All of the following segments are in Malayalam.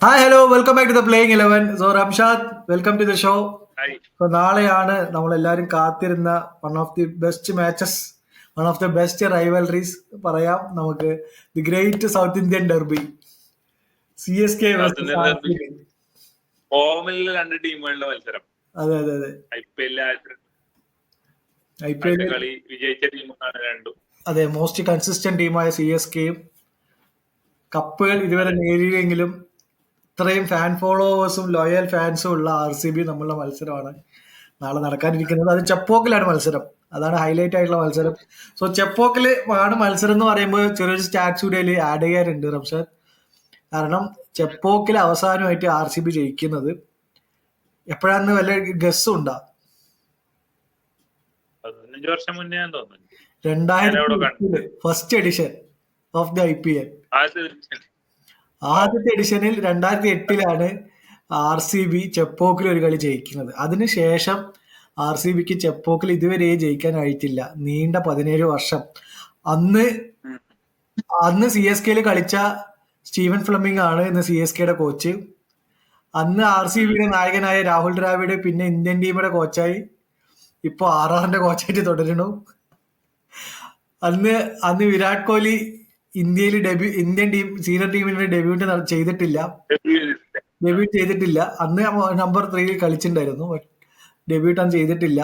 Hi hello welcome back to the playing eleven so Ramshad welcome to the show ഇപ്പൊ സോ നാളെയാണ് നമ്മൾ എല്ലാവരും കാത്തിരുന്ന one of the best matches one of the best rivalries പറയാം നമുക്ക്. The great South Indian derby C S K. ഫോമിൽ രണ്ട് ടീമുകളുടെ മത്സരം. അതെ അതെ അതെ. ഐ പി എല്ലിൽ കളി വിജയിച്ച ടീമാണ് രണ്ടും. അതെ മോസ്റ്റ് കൺസിസ്റ്റന്റ് ടീമായ സി എസ് കെയും കപ്പുകൾ ഇതുവരെ നേടിയെങ്കിലും ഇത്രയും ഫാൻ ഫോളോവേഴ്സും ലോയൽ ഫാൻസും ഉള്ള ആർ സി ബി നമ്മളുടെ മത്സരമാണ്. നാളെ നടക്കാനിരിക്കുന്നത് അത് ചെപ്പോക്കിലാണ് മത്സരം. അതാണ് ഹൈലൈറ്റ് ആയിട്ടുള്ള മത്സരം. സോ ചെപ്പോക്കിൽ ആണ് മത്സരം എന്ന് പറയുമ്പോൾ ചെറിയൊരു സ്റ്റാറ്റ്സ് കൂടി അതിൽ ആഡ് ചെയ്യാറുണ്ട് റംഷാദ് കാരണം ചെപ്പോക്കിൽ അവസാനമായിട്ട് ആർ സി ബി ജയിക്കുന്നത് എപ്പോഴാന്ന് വല്ല ഗസ്സും ഉണ്ടാ? പതിനഞ്ച് വർഷം മുന്നേ തോന്നുന്നു. രണ്ടായിരത്തി first edition of the I P L ആദ്യത്തെ എഡിഷനിൽ രണ്ടായിരത്തി എട്ടിലാണ് ആർ സി ബി ചെപ്പോക്കിൽ ഒരു കളി ജയിക്കുന്നത്. അതിനുശേഷം ആർ സി ബിക്ക് ചെപ്പോക്കിൽ ഇതുവരെ ജയിക്കാനായിട്ടില്ല. നീണ്ട പതിനേഴ് വർഷം. അന്ന് അന്ന് സി എസ് കെയിൽ കളിച്ച സ്റ്റീവൻ ഫ്ലമിംഗ് ആണ് ഇന്ന് സി എസ് കെയുടെ കോച്ച് അന്ന് ആർ സി ബിയുടെ നായകനായ രാഹുൽ ദ്രാവിഡ് പിന്നെ ഇന്ത്യൻ ടീമിന്റെ കോച്ചായി ഇപ്പോൾ ആർ ആറിന്റെ കോച്ചായിട്ട് തുടരുന്നു. അന്ന് അന്ന് വിരാട് കോഹ്ലി ഇന്ത്യയിൽ ഡെബ്യൂ ഇന്ത്യൻ ടീം സീനിയർ ടീമിന്റെ ഡെബ്യൂട്ട് ചെയ്തിട്ടില്ല. ഡെബ്യൂട്ട് ചെയ്തിട്ടില്ല. അന്ന് നമ്പർ ത്രീയിൽ കളിച്ചിട്ടുണ്ടായിരുന്നു. ഡെബ്യൂട്ട് അന്ന് ചെയ്തിട്ടില്ല.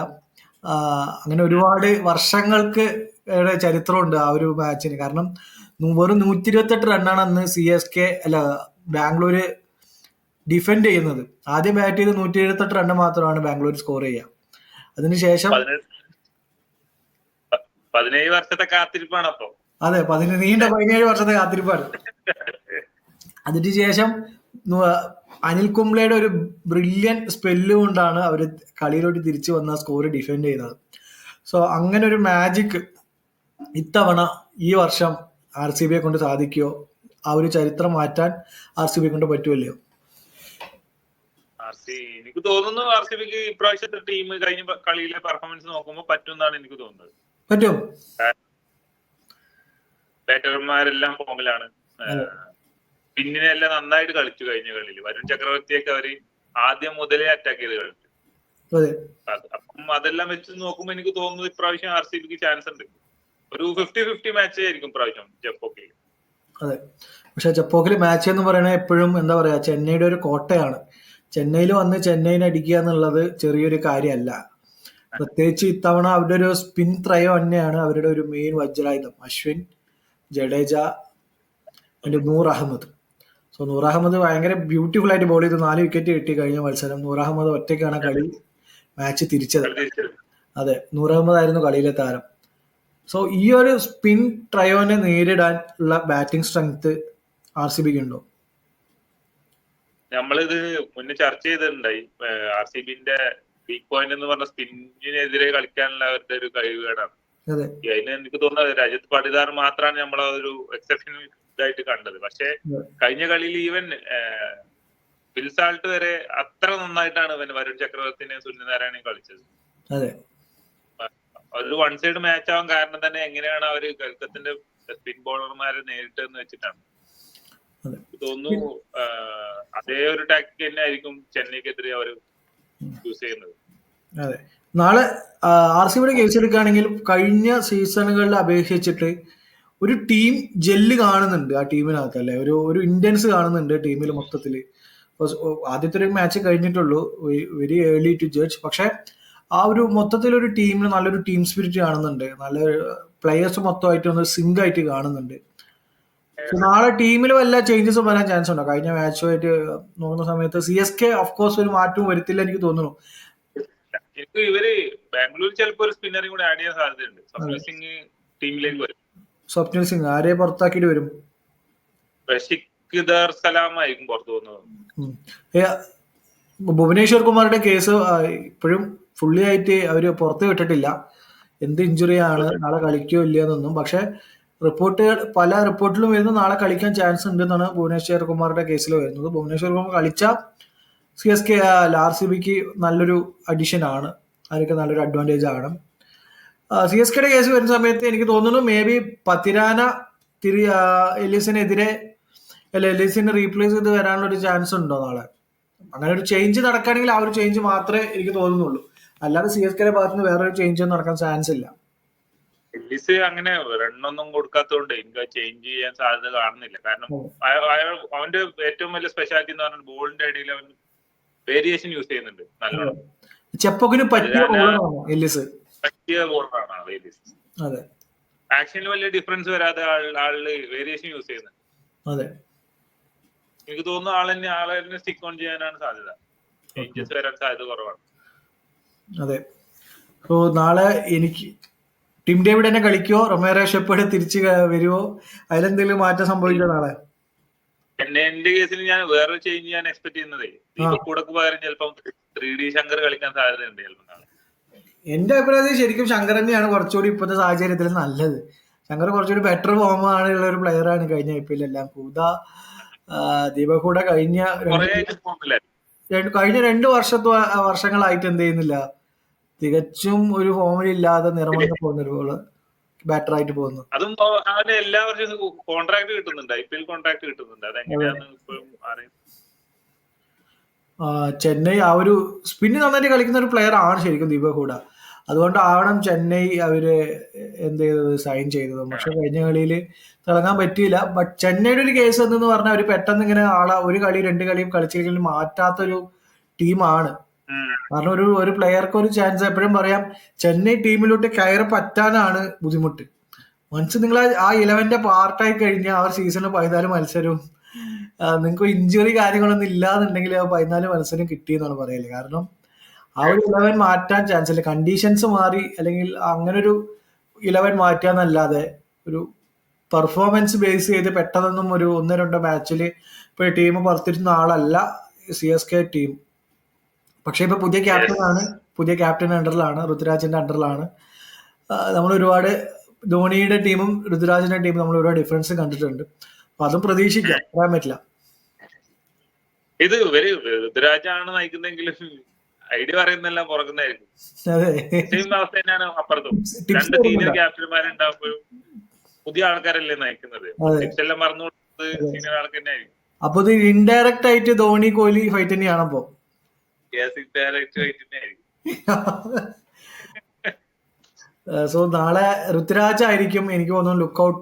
അങ്ങനെ ഒരുപാട് വർഷങ്ങൾക്ക് ചരിത്രമുണ്ട് ആ ഒരു മാച്ചിന് കാരണം വെറും നൂറ്റി ഇരുപത്തെട്ട് റണ്ണാണ് അന്ന് സി എസ് കെ അല്ല ബാംഗ്ലൂര് ഡിഫെൻഡ് ചെയ്യുന്നത്. ആദ്യം ബാറ്റ് ചെയ്ത് നൂറ്റി എഴുപത്തെട്ട് റണ്ണ് മാത്രമാണ് ബാംഗ്ലൂർ സ്കോർ ചെയ്യുക. അതിനുശേഷം പതിനേഴ് വർഷത്തെ കാത്തിരിപ്പാണ് അപ്പൊ അതെ പതിന് നീണ്ട പതിനേഴ് വർഷത്തെ കാത്തിരിപ്പാണ്. അതിന് ശേഷം അനിൽ കുംബ്ലയുടെ ഒരു ബ്രില്യൻ സ്പെല്ല് കൊണ്ടാണ് അവർ കളിയിലോട്ട് തിരിച്ചു വന്ന സ്കോർ ഡിഫെൻഡ് ചെയ്യുന്നത്. സോ അങ്ങനെ ഒരു മാജിക് ഇത്തവണ ഈ വർഷം ആർ സി ബിയെ കൊണ്ട് സാധിക്കുമോ ആ ഒരു ചരിത്രം മാറ്റാൻ ആർ സി ബിയെ കൊണ്ട് പറ്റുമല്ലോ എനിക്ക് തോന്നുന്നു ആർ സി ബിക്ക് ഇപ്രാവശ്യത്തെ ടീം കഴിഞ്ഞ കളിയിലെ പെർഫോമൻസ് നോക്കുമ്പോൾ പറ്റുമെന്നാണ് എനിക്ക് തോന്നുന്നത്. പറ്റും. ബാറ്റർമാരെല്ലാം ഫോമിലാണ്. പിന്നിനെ എല്ലാം നന്നായിട്ട് കളിച്ചു കഴിഞ്ഞ കളിയിൽ. വരുൺ ചക്രവർത്തിയൊക്കെ അവർ ആദ്യം മുതലേ അറ്റാക്ക് ചെയ്ത് കളിച്ചു. അപ്പം അതെല്ലാം വെച്ച് നോക്കുമ്പോൾ എനിക്ക് തോന്നുന്നു ഇപ്രാവശ്യം ആർ സി ബിക്ക് ചാൻസ് ഉണ്ട്. ഒരു ഫിഫ്റ്റി ഫിഫ്റ്റി മാച്ച് ആയിരിക്കും പ്രാവശ്യം ജപ്പോക്കിൽ. അതെ. പക്ഷെ ചെപ്പോക്കിൽ മാച്ച് എന്ന് പറയുന്നത് എപ്പോഴും എന്താ പറയാ ചെന്നൈയുടെ ഒരു കോട്ടയാണ്. ചെന്നൈയിൽ വന്ന് ചെന്നൈനെ അടിക്കുക എന്നുള്ളത് ചെറിയൊരു കാര്യമല്ല. പ്രത്യേകിച്ച് ഇത്തവണ അവരുടെ ഒരു സ്പിൻ ത്രയോ തന്നെയാണ് അവരുടെ ഒരു മെയിൻ വജ്രായുധം. അശ്വിൻ ജഡേജ അതിന്റെ നൂർ അഹമ്മദ്. സോ നൂർ അഹമ്മദ് ഭയങ്കര ബ്യൂട്ടിഫുൾ ആയിട്ട് ബോൾ ചെയ്ത്. നാല് വിക്കറ്റ് കിട്ടി കഴിഞ്ഞ മത്സരം. നൂർ അഹമ്മദ് ഒറ്റയ്ക്കാണ് കളി മാച്ച് തിരിച്ചത്. അതെ നൂർ അഹമ്മദ് ആയിരുന്നു കളിയിലെ താരം. സോ ഈ ഒരു സ്പിൻ ട്രയോനെ നേരിടാൻ ഉള്ള ബാറ്റിംഗ് സ്ട്രെങ്ത് ആർ സി ബിക്ക് ഉണ്ടോ? നമ്മളിത് മുന്നേ ചർച്ച ചെയ്തിട്ടുണ്ടായി. ആർ സി ബിന്റെ വീക്ക് പോയിന്റ് എന്ന് പറഞ്ഞ സ്പിന്നിനെതിരെ കളിക്കാനുള്ള അവരുടെ ഒരു കഴിവുകേടാണ് എനിക്ക് തോന്നുന്നത് രജത് പടിദാർ മാത്രമാണ് നമ്മൾ ഒരു എക്സെപ്ഷണൽ ഇതായിട്ട് കണ്ടത്. പക്ഷേ കഴിഞ്ഞ കളിയിൽ ഈവൻ ഫിൽസാൾട്ട് വരെ അത്ര നന്നായിട്ടാണ് ഇവൻ വരുൺ ചക്രവർത്തിനെ സുനിൽ നാരായണയും കളിച്ചത് ഒരു വൺ സൈഡ് മാച്ച് ആവാൻ കാരണം തന്നെ എങ്ങനെയാണ് അവർ കൽക്കത്തിന്റെ സ്പിൻ ബോളർമാരെ നേരിട്ടെന്ന് വെച്ചിട്ടാണ്. തോന്നുന്നു അതേ ഒരു ടാക്ടിക് തന്നെ ആയിരിക്കും ചെന്നൈക്കെതിരെ അവർ യൂസ് ചെയ്യുന്നത്. അതെ. നാളെ ആർ സി ബിയുടെ കേസ് എടുക്കുകയാണെങ്കിൽ കഴിഞ്ഞ സീസണുകളിൽ അപേക്ഷിച്ചിട്ട് ഒരു ടീം ജെല്ല് കാണുന്നുണ്ട് ആ ടീമിനകത്ത് അല്ലെ? ഒരു ഒരു ഇന്റൻസ് കാണുന്നുണ്ട് ടീമിൽ മൊത്തത്തിൽ. ആദ്യത്തെ ഒരു മാച്ച് കഴിഞ്ഞിട്ടുള്ളൂ. Very early to judge. പക്ഷെ ആ ഒരു മൊത്തത്തിൽ ഒരു ടീമിന് നല്ലൊരു ടീം സ്പിരിറ്റ് കാണുന്നുണ്ട്. നല്ല പ്ലെയേഴ്സ് മൊത്തമായിട്ട് ഒന്ന് സിങ്ക് ആയിട്ട് കാണുന്നുണ്ട് നാളെ ടീമിൽ വല്ല ചേഞ്ചസും വരാൻ ചാൻസ് ഉണ്ടോ? കഴിഞ്ഞ മാച്ചുമായിട്ട് നോക്കുന്ന സമയത്ത് സി എസ് കെ ഓഫ്കോഴ്സ് ഒരു മാറ്റവും വരുത്തില്ല എനിക്ക് തോന്നുന്നു. എനിക്ക് ഇവർ ബാംഗ്ലൂർ ചിലപ്പോ ഒരു സ്പിന്നറും കൂടെ ആഡ് ചെയ്യാൻ സാധ്യതയുണ്ട്. സ്വപ്ന സിംഗ് ടീമിലേക്ക് വരും. സ്വപ്നിൽ സിംഗ് ആരെ പുറത്താക്കിയിട്ട് വരും? റഷിഖ് ദർ സലാം ആയിരിക്കും പുറത്തു പോകുന്നത്. ഭുവനേശ്വർ കുമാറിന്റെ കേസ് ഇപ്പോഴും ഫുള്ളി ആയിട്ട് അവർ പുറത്ത് വിട്ടിട്ടില്ല. എന്ത് ഇഞ്ചുറി ആണ് നാളെ കളിക്കോ ഇല്ലയെന്നൊന്നും പക്ഷെ റിപ്പോർട്ടുകൾ പല റിപ്പോർട്ടിലും വരുന്നു നാളെ കളിക്കാൻ ചാൻസ് ഉണ്ടെന്നാണ് ഭുവനേശ്വർ കുമാറിന്റെ കേസിൽ വരുന്നത്. ഭുവനേശ്വർ കുമാർ കളിച്ച C S K R C ബിക്ക് നല്ലൊരു അഡീഷൻ ആണ്. അതൊക്കെ നല്ലൊരു അഡ്വാന്റേജ് ആണ്. സി എസ് കെയുടെ കേസ് വരുന്ന സമയത്ത് എനിക്ക് തോന്നുന്നു മേ ബി പത്തിരാന തിരി ആ, അല്ല എലിസിനെ റീപ്ലേസ് ചെയ്ത് വരാനുള്ള ഒരു ചാൻസ് ഉണ്ടോ നാളെ? അങ്ങനെ ഒരു ചേഞ്ച് നടക്കുകയാണെങ്കിൽ ആ ഒരു ചേഞ്ച് മാത്രമേ എനിക്ക് തോന്നുന്നുള്ളൂ. അല്ലാതെ സി എസ് കെയുടെ ഭാഗത്ത് നിന്ന് വേറൊരു ചേഞ്ച് നടക്കാൻ ചാൻസ് ഇല്ല. എല്ലിസ് അങ്ങനെ റണ്ണൊന്നും കൊടുക്കാത്തതുകൊണ്ട് എനിക്ക് ചേഞ്ച് ചെയ്യാൻ സാധ്യത കാണുന്നില്ല. കാരണം അവന്റെ ഏറ്റവും വലിയ സ്പെഷ്യാലിറ്റി എന്ന് പറഞ്ഞാൽ ബോളിന്റെ ഇടയിൽ അവൻ വേരിയേഷൻ യൂസ് ചെയ്യുന്നുണ്ട്. നല്ലോണം. ചെപ്പൊക്കിന് പറ്റിയ ബോളറാണ് എല്ലിസ് പറ്റിയ ബോളറാണ് എല്ലിസ് അതെ. ആക്ഷനിൽ വലിയ ഡിഫറൻസ് വരാതെ ആളിൽ വേരിയേഷൻ യൂസ് ചെയ്യുന്നുണ്ട് അതെ. എനിക്ക് തോന്നുന്നു ആൾ തന്നെ ആളെ തന്നെ സ്റ്റിക്ക് ഓൺ ചെയ്യാനാണ് സാധ്യത. ചേഞ്ചസ് വരാൻ സാധ്യത കുറവാണ്. അതെ. അപ്പോ നാളെ എനിക്ക് ടിം ഡേവിഡ് തന്നെ കളിക്കുവോ റൊമേറോ ഷെപ്പേഡ് തിരിച്ച് വരുവോ? അതിലെന്തെങ്കിലും മാറ്റം സംഭവിക്കോ നാളെ? എന്റെ കേസിൽ ഞാൻ വേറൊരു ചേഞ്ച് ഞാൻ എക്സ്പെക്ട് ചെയ്യുന്നതേ. കൂടെ പകരം ചിലപ്പം ത്രീ ഡി ശങ്കർ കളിക്കാൻ സാധ്യതയുണ്ട് ചിലപ്പോൾ എന്റെ അഭിപ്രായത്തിൽ ശരിക്കും ശങ്കർ തന്നെയാണ് കുറച്ചുകൂടി ഇപ്പോഴത്തെ സാഹചര്യത്തിൽ നല്ലത്. ശങ്കർ കുറച്ചുകൂടി ബെറ്റർ ഫോം ആണ് ഉള്ള ഒരു പ്ലെയർ ആണ് കഴിഞ്ഞ ഐ പി എല്ലാം കൂത ദീപക് കൂടെ കഴിഞ്ഞ കഴിഞ്ഞ രണ്ട് വർഷത്തെ വർഷങ്ങളായിട്ട് എന്ത് ചെയ്യുന്നില്ല? തികച്ചും ഒരു ഫോമിലില്ലാതെ നിറമൊക്കെ പോകുന്ന ഒരു ബാറ്റർ ആയിട്ട് പോകുന്നു. അതും അവ- അവന് എല്ലാ വർഷവും കോൺട്രാക്ട് കിട്ടുന്നുണ്ട്. ഐ പി എൽ കോൺട്രാക്ട് കിട്ടുന്നുണ്ട് ഇപ്പോഴും അറിയാം. ചെന്നൈ ആ ഒരു സ്പിന്ന് നന്നായിട്ട് കളിക്കുന്ന ഒരു പ്ലെയർ ആണ് ശരിക്കും ദീപക് ഹൂഡ. അതുകൊണ്ടാവണം ചെന്നൈ അവർ എന്ത് ചെയ്തത് സൈൻ ചെയ്തത്. പക്ഷെ കഴിഞ്ഞ കളിയിൽ തിളങ്ങാൻ പറ്റിയില്ല. ബട്ട് ചെന്നൈയുടെ ഒരു കേസ് എന്തെന്ന് പറഞ്ഞാൽ അവർ പെട്ടെന്ന് ഇങ്ങനെ ആളെ ഒരു കളി രണ്ട് കളിയും കളിച്ചില്ലെങ്കിൽ മാറ്റാത്തൊരു ടീമാണ്. കാരണം ഒരു ഒരു പ്ലെയർക്ക് ഒരു ചാൻസ് എപ്പോഴും പറയാം ചെന്നൈ ടീമിലോട്ട് കയറി പറ്റാനാണ് ബുദ്ധിമുട്ട്. മനസ്സ് നിങ്ങൾ ആ ഇലവന്റെ പാർട്ടായി കഴിഞ്ഞാൽ ആ ഒരു സീസണിൽ പതിനാല് മത്സരവും നിങ്ങൾക്ക് ഇഞ്ചുറി കാര്യങ്ങളൊന്നും ഇല്ലാന്നുണ്ടെങ്കിൽ ആ പതിനാല് മത്സരം കിട്ടിയെന്നാണ് പറയൽ. കാരണം ആ ഒരു ഇലവൻ മാറ്റാൻ ചാൻസ് ഇല്ല. കണ്ടീഷൻസ് മാറി അല്ലെങ്കിൽ അങ്ങനെ ഒരു ഇലവൻ മാറ്റാന്നല്ലാതെ ഒരു പെർഫോമൻസ് ബേസ് ചെയ്ത് പെട്ടെന്നൊന്നും ഒരു ഒന്ന് രണ്ടോ മാച്ചിൽ ഇപ്പോൾ ടീം പുറത്തിരുന്ന ആളല്ല സി എസ് കെ ടീം പക്ഷെ ഇപ്പൊ പുതിയ ക്യാപ്റ്റനാണ് പുതിയ ക്യാപ്റ്റൻ അണ്ടറിലാണ് ഋതുരാജിന്റെ അണ്ടറിലാണ്. നമ്മൾ ഒരുപാട് ധോണിയുടെ ടീമും ഋതുരാജിന്റെ ടീമും നമ്മൾ ഒരുപാട് ഡിഫറൻസ് കണ്ടിട്ടുണ്ട്. അപ്പൊ അതും പ്രതീക്ഷിക്കാം പറയാൻ പറ്റില്ല. ഇത് ഇവർ ഋതുരാജാണ് നയിക്കുന്നെങ്കിലും ഐഡിയ പറയുന്നെല്ലാം പുറകുന്നതായിരിക്കും അതെ. സെയിം അവസ്ഥ തന്നെയാണ് അപ്പുറത്തും. രണ്ട് സീനിയർ ക്യാപ്റ്റന്മാരുണ്ടാകുമ്പോഴും പുതിയ ആൾക്കാരല്ലേ നയിക്കുന്നത്. എല്ലാം മറന്നു കൊടുത്തത് സീനിയർ ആൾക്ക് തന്നെ ആയിരിക്കും അപ്പൊ ഇത് ഇൻഡയറക്റ്റ് ആയിട്ട് ധോണി കോഹ്ലി ഫൈറ്റ് തന്നെയാണ് സോ നാളെ ഋതുരാജ് ആയിരിക്കും എനിക്ക് തോന്നുന്നു look out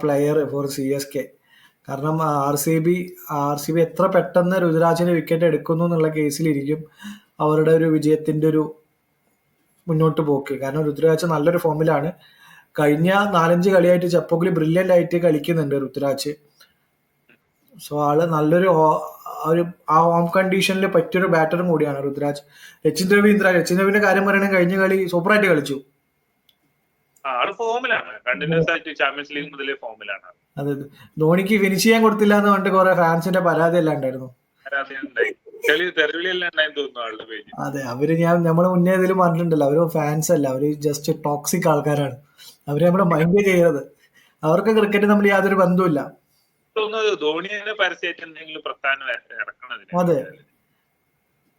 player for C S K കാരണം R C B R C B എത്ര പെട്ടെന്ന് ഋതുരാജിന്റെ വിക്കറ്റ് എടുക്കുന്നു എന്നുള്ള കേസിലിരിക്കും അവരുടെ ഒരു വിജയത്തിന്റെ ഒരു മുന്നോട്ട് പോക്ക്. കാരണം ഋതുരാജ് നല്ലൊരു ഫോമിലാണ് കഴിഞ്ഞ നാലഞ്ച് കളിയായിട്ട് ചെപ്പോക്കിൽ ബ്രില്യന്റ് ആയിട്ട് കളിക്കുന്നുണ്ട് ഋതുരാജ്. സോ ആൾ നല്ലൊരു ഒരു ആ ഹോം കണ്ടീഷനിൽ പറ്റിയൊരു ബാറ്ററും കൂടിയാണ് ഋതുരാജ് രച്ചിൻ രവീന്ദ്ര രച്ചിൻ രവിന്റെ കാര്യം പറയണെങ്കിൽ കഴിഞ്ഞ കളി സൂപ്പറായിട്ട് കളിച്ചു. ആൾ ഫോമിലാണ് കണ്ടിന്യൂസ് ആയിട്ട് ചാമ്പ്യൻസ് ലീഗ് മുതലേ ഫോമിലാണ്. അതെ ധോണിക്ക് ഫിനിഷ് ചെയ്യാൻ കൊടുത്തില്ല എന്ന് പറഞ്ഞിട്ട് കുറെ ഫാൻസിന്റെ പരാതി എല്ലാം ഉണ്ടായിരുന്നു അതെ അവർ ഞാൻ നമ്മൾ മുന്നേ ഇതിലും പറഞ്ഞിട്ടുണ്ടല്ലോ അവർ ഫാൻസ് അല്ല അവർ ജസ്റ്റ് ടോക്സിക് ആൾക്കാരാണ്. അവർ നമ്മുടെ മൈൻഡ് ചെയ്യരുത്. അവർക്ക് ക്രിക്കറ്റ് നമ്മൾ യാതൊരു ബന്ധവുമില്ല. തോന്നുന്നത് ധോണിയെ പരസ്യമായിട്ട് എന്തെങ്കിലും പ്രസ്ഥാനം അതെ.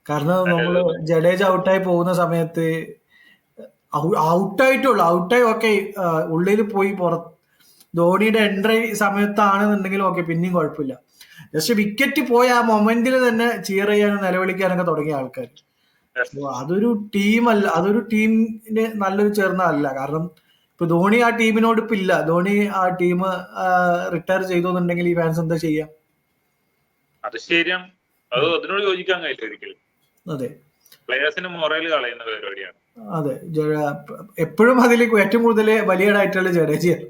കാരണം നമ്മൾ ജഡേജ് ഔട്ടായി പോകുന്ന സമയത്ത് ഔട്ടായിട്ടുള്ള. ഔട്ടായി ഓക്കെ. ഉള്ളിൽ പോയി പുറത്ത് ധോണിയുടെ എൻട്രി സമയത്താണെന്നുണ്ടെങ്കിലും ഓക്കെ പിന്നെയും കുഴപ്പമില്ല. ജസ്റ്റ് വിക്കറ്റ് പോയ ആ മൊമെന്റിൽ തന്നെ ചിയർ ചെയ്യാനും നിലവിളിക്കാനൊക്കെ തുടങ്ങിയ ആൾക്കാർ അതൊരു ടീം അല്ല അതൊരു ടീമിന് നല്ലൊരു ചേർന്നതല്ല കാരണം ഇപ്പൊ ധോണി ആ ടീമിനോട് ഇപ്പൊ ഇല്ല. ധോണി ആ ടീം റിട്ടയർ ചെയ്തോന്നുണ്ടെങ്കിൽ ഈ ഫാൻസ് എന്താ ചെയ്യാം? അത് ശരിയാണ് അത് അതിനോട് യോജിക്കാൻ കഴിയില്ല ഒരിക്കലും. അതെ. പ്ലേയേഴ്സിന് മൊറയിൽ കളയുന്ന പരിപാടിയാണ്. അതെ. എപ്പോഴും അതിൽ ഏറ്റവും കൂടുതൽ വലിയടായിട്ടുള്ള ജഡേജയാണ്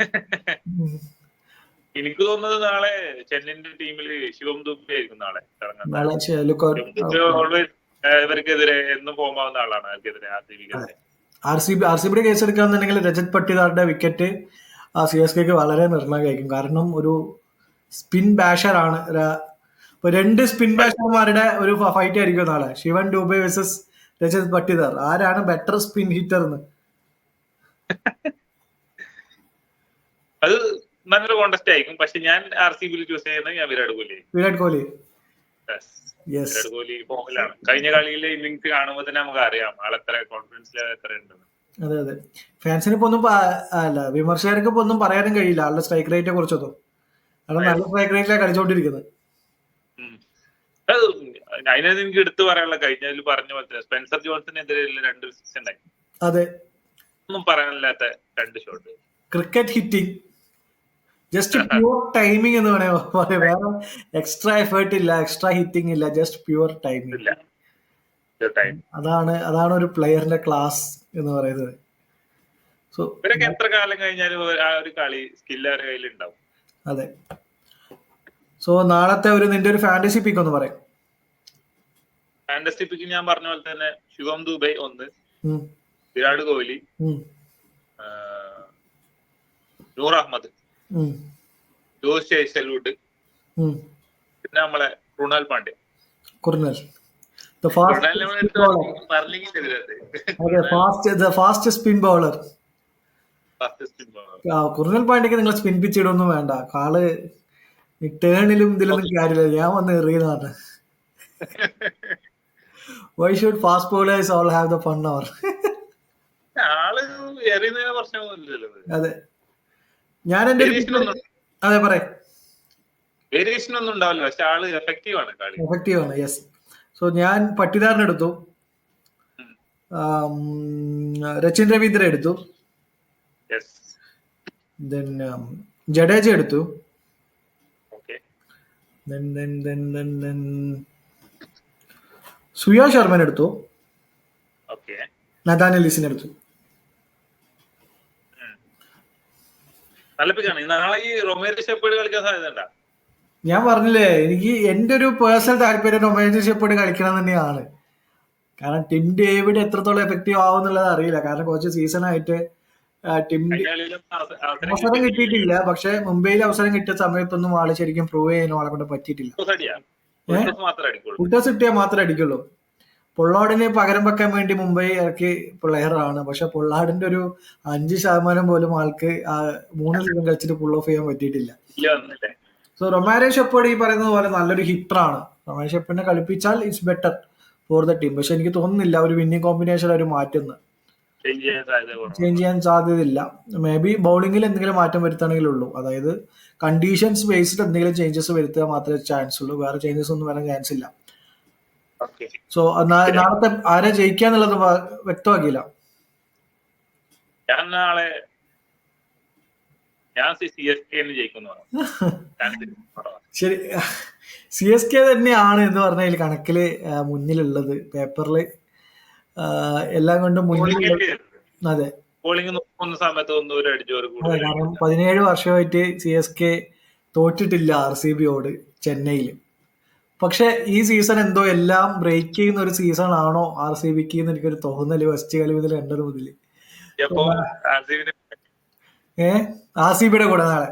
ഉം. എനിക്ക് തോന്നുന്നത് നാളെ ചെന്നൈന്റെ ടീമിൽ ശിവം ദുബെ ആയിരിക്കും നാളെ ഇറങ്ങുന്നത് ഓൾവേസ് ഇവർക്കെതിരെ എന്നും പോകുന്ന ആളാണ് അവർക്കെതിരെ ബിക്കെതിരെ R C B R C ബിയുടെ കേസ് എടുക്കുകയാണെന്നുണ്ടെങ്കിൽ രജത് പട്ടിദാറിന്റെ വിക്കറ്റ് ആ സി എസ് കെക്ക് വളരെ നിർണായകമായിരിക്കും. കാരണം ഒരു സ്പിൻ ബാഷർ ആണ്. ര- ഇപ്പൊ രണ്ട് സ്പിൻ ബാഷർമാരുടെ ഒരു ഫൈറ്റ് ആയിരിക്കും നാളെ. ശിവൻ ഡൂബെ വേഴ്സസ് രജത് പട്ടിദാർ. ആരാണ് ബെറ്റർ സ്പിൻ ഹിറ്റർ എന്ന്? അത് നല്ലൊരു കോണ്ടസ്റ്റ് ആയിരിക്കും. പക്ഷെ ഞാൻ ആർ സി ബിയിൽ ചൂസ് ചെയ്യുന്നത് ഞാൻ വിരാട് കോഹ്ലി വിരാട് കോഹ്ലി വിരാട് കോഹ്ലി ഫോമിലാണ് കഴിഞ്ഞ കളിയിലെ ഇന്നിങ്സ് കാണുമ്പോൾ തന്നെ നമുക്ക് അറിയാം ആൾ എത്ര കോൺഫിഡൻസ് ലെവൽ എത്ര ഉണ്ടെന്ന്. അതെ അതെ. ഫാൻസിന് ഇപ്പൊ ഒന്നും അല്ല വിമർശകർക്ക് ഇപ്പൊ ഒന്നും പറയാനും കഴിയില്ല. ആളുടെ സ്ട്രൈക്ക് റേറ്റിനെ കുറിച്ചൊന്നും. കാരണം നല്ല സ്ട്രൈക്ക് റേറ്റിലാണ് കളിച്ചോണ്ടിരിക്കുന്നത് അതിനകത്ത് എനിക്ക് എടുത്തു പറയാനുള്ള കഴിഞ്ഞതിൽ പറഞ്ഞ പോലെ സ്പെൻസർ ജോൺസിനെതിരെ രണ്ട് സിക്സ് ഉണ്ടായി. അതെ. ഒന്നും പറയാനില്ലാത്ത രണ്ട് shot cricket hitting just pure timing എന്ന് പറയാ. വേറെ എക്സ്ട്രാ എഫേർട്ട് ഇല്ല എക്സ്ട്രാ ഹിറ്റിംഗ് ഇല്ല ജസ്റ്റ് പ്യുവർ ടൈമിംഗ് ഇല്ല. അതാണ് അതാണ് ഒരു പ്ലെയറിന്റെ ക്ലാസ് എന്ന് പറയുന്നത്. സോ ഇവരൊക്കെ എത്ര കാലം കഴിഞ്ഞാലും ആ ഒരു കളി സ്കില്ല് അവരുടെ കയ്യിൽ ഉണ്ടാവും അതെ. സോ നാളത്തെ ഒരു നിന്റെ ഒരു ഫാന്റസി പിക്ക് ഒന്ന് പറയാം. ഫാന്റസി പിക്ക് ഞാൻ പറഞ്ഞ പോലെ തന്നെ ശിവം ദുബൈ ഒന്ന് വിരാട് കോഹ്ലി നൂർ അഹമ്മദ്. ജോസ്. പിന്നെ നമ്മളെ റുണാൽ പാണ്ഡ്യ. കുർണൽ അതെ? Fast fast spin bowler Krunal പാണ്ഡ്യക്ക് നിങ്ങൾ സ്പിൻ പിച്ച് ഇടൊന്നും വേണ്ട. കാൾ ടേണിലും ഇതിലൊന്നും കാര്യമില്ല. ഞാൻ വന്ന് എറിയുന്നതാണ്. Why should fast bowlers all have the fun അവർ ആൾ എറിയുന്നതിന് പ്രശ്നമൊന്നുമില്ലല്ലോ. അതെ. ഞാൻ എന്റെ അതെ പറയാം. വേരിയേഷൻ ഒന്നും ഉണ്ടാവില്ല പക്ഷെ ആൾ എഫക്റ്റീവ് ആണ് കളി. എഫക്റ്റീവ് ആണ് യെസ് സോ ഞാൻ പട്ടിദാറിനെ എടുത്തു. രച്ചിൻ രവീന്ദ്ര എടുത്തു. ദെൻ ജഡേജ എടുത്തു. സുയോ then then then then then suya ശർമ്മൻ എടുത്തു. എലിസിനെ എടുത്തു. നാളെ ഈ റൊമേരി ഷെപ്പേഡ് കളിക്കാൻ സാധ്യത ഞാൻ പറഞ്ഞില്ലേ എനിക്ക് എന്റെ ഒരു പേഴ്സണൽ താല്പര്യം റൊമേഷ് ഷെപ്പേഡ് കളിക്കണം തന്നെയാണ് കാരണം ടിം ഡേവിഡ് എത്രത്തോളം എഫക്റ്റീവ് ആവും എന്നുള്ളത് അറിയില്ല. കാരണം കുറച്ച് സീസൺ ആയിട്ട് ടിം അവസരം കിട്ടിയിട്ടില്ല. പക്ഷെ മുംബൈയിൽ അവസരം കിട്ടിയ സമയത്തൊന്നും ആൾ ശരിക്കും പ്രൂവ് ചെയ്യാനും ആളെ കൊണ്ട് പറ്റിയിട്ടില്ല. ഏഹ് ഫുട്ടേഴ്സ് കിട്ടിയാൽ മാത്രമേ അടിക്കുള്ളൂ. പൊള്ളാടിന് പകരം വെക്കാൻ വേണ്ടി മുംബൈ ഇറക്കി പ്ലെയറാണ് പക്ഷെ പൊള്ളാടിന്റെ ഒരു അഞ്ച് ശതമാനം പോലും ആൾക്ക് ആ മൂന്ന് സീസൺ കളിച്ചിട്ട് പുൾ ഓഫ് ചെയ്യാൻ പറ്റിയിട്ടില്ല. സോ റൊമാരോ ഷെപ്പേഡ് ഈ പറയുന്നത് പോലെ നല്ലൊരു ഹിറ്ററാണ് റൊമാരോ ഷെപ്പേഡിനെ കളിപ്പിച്ചാൽ it's better for the team പക്ഷെ എനിക്ക് തോന്നുന്നില്ല ഒരു വിന്നിംഗ് കോമ്പിനേഷൻ അവർ മാറ്റുന്ന ചേഞ്ച് ചെയ്യാൻ സാധ്യതയില്ല. മേ ബി ബൗളിംഗിൽ എന്തെങ്കിലും മാറ്റം വരുത്തണമെങ്കിലേ ഉള്ളൂ. അതായത് കണ്ടീഷൻസ് ബേസ്ഡ് എന്തെങ്കിലും ചേഞ്ചസ് വരുത്തുക മാത്രമേ ചാൻസ് ഉള്ളൂ. വേറെ ചേഞ്ചസ് ഒന്നും വരാൻ ചാൻസ് ഇല്ല. സോ നാളത്തെ ആരെ ജയിക്കാന്നുള്ളത് വ്യക്തമാക്കിയില്ല. ഞാൻ നാളെ ഞാൻ സി എസ് കെ ജയിക്കുന്നു ശരി. സി എസ് കെ തന്നെയാണ് എന്ന് പറഞ്ഞാൽ കണക്കിൽ മുന്നിലുള്ളത്. പേപ്പറിൽ എല്ലാം കൊണ്ടും മുന്നിൽ അതെ. ബോളിംഗ് നോക്കുന്ന സമയത്ത് പതിനേഴ് വർഷമായിട്ട് സി എസ് കെ തോറ്റിട്ടില്ല ആർ സി ബിയോട് ചെന്നൈയിൽ പക്ഷെ ഈ സീസൺ എന്തോ എല്ലാം ബ്രേക്ക് ചെയ്യുന്ന ഒരു സീസൺ ആണോ ആർ സി ബിക്ക് എന്ന് എനിക്കൊരു തോന്നൽ ഫസ്റ്റ് കളി മുതൽ കണ്ടത് മുതൽ ഏ? ആർ സി ബിയുടെ കൂടെ നാളെ.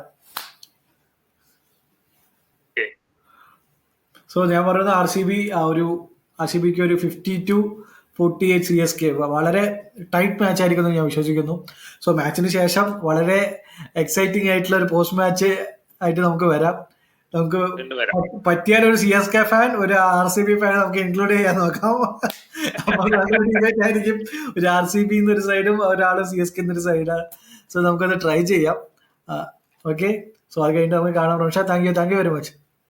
സോ ഞാൻ പറയുന്നത് ആർ സി ബി ആ ഒരു ആർ സി ബിക്ക് ഒരു fifty two forty eight C S K വളരെ ടൈറ്റ് മാച്ച് ആയിരിക്കും എന്ന് ഞാൻ വിശ്വസിക്കുന്നു. സോ മാച്ചിന് ശേഷം വളരെ എക്സൈറ്റിംഗ് ആയിട്ടുള്ള ഒരു പോസ്റ്റ് മാച്ച് ആയിട്ട് നമുക്ക് വരാം. നമുക്ക് പറ്റിയാൽ ഒരു സി എസ് കെ ഫാൻ ഒരു ആർ സി ബി ഫാൻ നമുക്ക് ഇൻക്ലൂഡ് ചെയ്യാൻ നോക്കാം. അപ്പൊ നല്ലൊരു ഡിബേറ്റ് ആയിരിക്കും. ഒരു ആർ സി ബി എന്നൊരു സൈഡും ഒരാൾ സി എസ് കെ എന്നൊരു സൈഡാണ് സോ നമുക്കത് ട്രൈ ചെയ്യാം. ഓക്കെ സോ അത് കഴിഞ്ഞിട്ട് നമുക്ക് കാണാം. Rocher thank you thank you very much